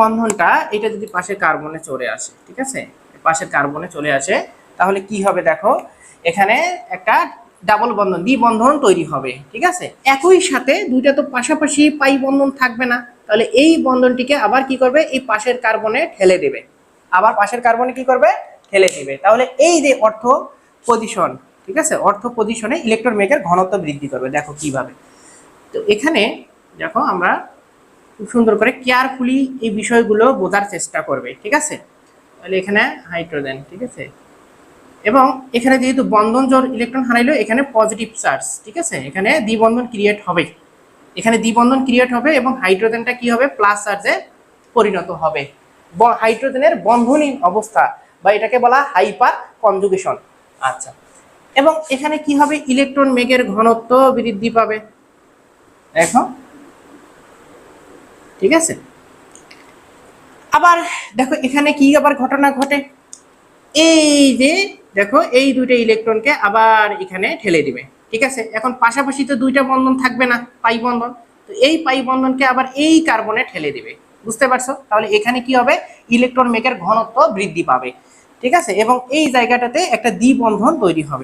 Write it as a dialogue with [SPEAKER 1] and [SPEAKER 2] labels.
[SPEAKER 1] বন্ধনটা, এটা যদি পাশে কার্বনে চলে আসে, ঠিক আছে? পাশের কার্বনে চলে আসে, তাহলে কি হবে দেখো? এখানে একটা ডাবল বন্ধন দ্বি বন্ধন তৈরি হবে, ঠিক আছে? একই সাথে দুইটা তো পাশাপাশি পাই বন্ধন থাকবে না। তাহলে এই বন্ধনটিকে আবার কি করবে? এই পাশের কার্বনে ঠেলে দেবে। আবার পাশের কার্বনে কি করবে? ঠেলে দেবে। তাহলে এই যে অর্থ পজিশন ঠিক আছে? অর্থ পজিশনে ইলেকট্রন মেকের ঘনত্ব বৃদ্ধি করবে, দেখো কীভাবে। তো এখানে দেখো আমরা খুব সুন্দর করে কেয়ারফুলি এই বিষয়গুলো বোঝার চেষ্টা করবে, ঠিক আছে? তাহলে এখানে হাইড্রোজেন ঠিক আছে? এবং এখানে যেহেতু বন্ধন জোর ইলেকট্রন হারাইলো, এখানে পজিটিভ চার্জ ঠিক আছে? এখানে দ্বিবন্ধন ক্রিয়েট হবে। এখানে দ্বিবন্ধন ক্রিয়েট হবে এবং হাইড্রোজেনটা কি হবে? প্লাস চার্জে পরিণত হবে। হাইড্রোজেনের বন্ধনহীন অবস্থা, বা এটাকে বলা হাইপার কনজুগেশন আচ্ছা। এবং এখানে কি হবে? ইলেকট্রন মেঘের ঘনত্ব বৃদ্ধি পাবে। দেখো। ঠিক আছে? আবার দেখো এখানে কি আবার ঘটনা ঘটে? এই যে দেখো এই দুইটা ইলেকট্রনকে আবার এখানে ঠেলে দিবে, ঠিক আছে? এখন পাশাপাশি তো দুইটা বন্ধন থাকবে না, পাই বন্ধন। তো এই পাই বন্ধনকে আবার এই কার্বনে ঠেলে দিবে, বুঝতে পারছ? তাহলে এখানে কি হবে? ইলেকট্রন মেকের ঘনত্ব বৃদ্ধি পাবে, ঠিক আছে? এবং এই জায়গাটাতে একটা দ্বিবন্ধন তৈরি হবে।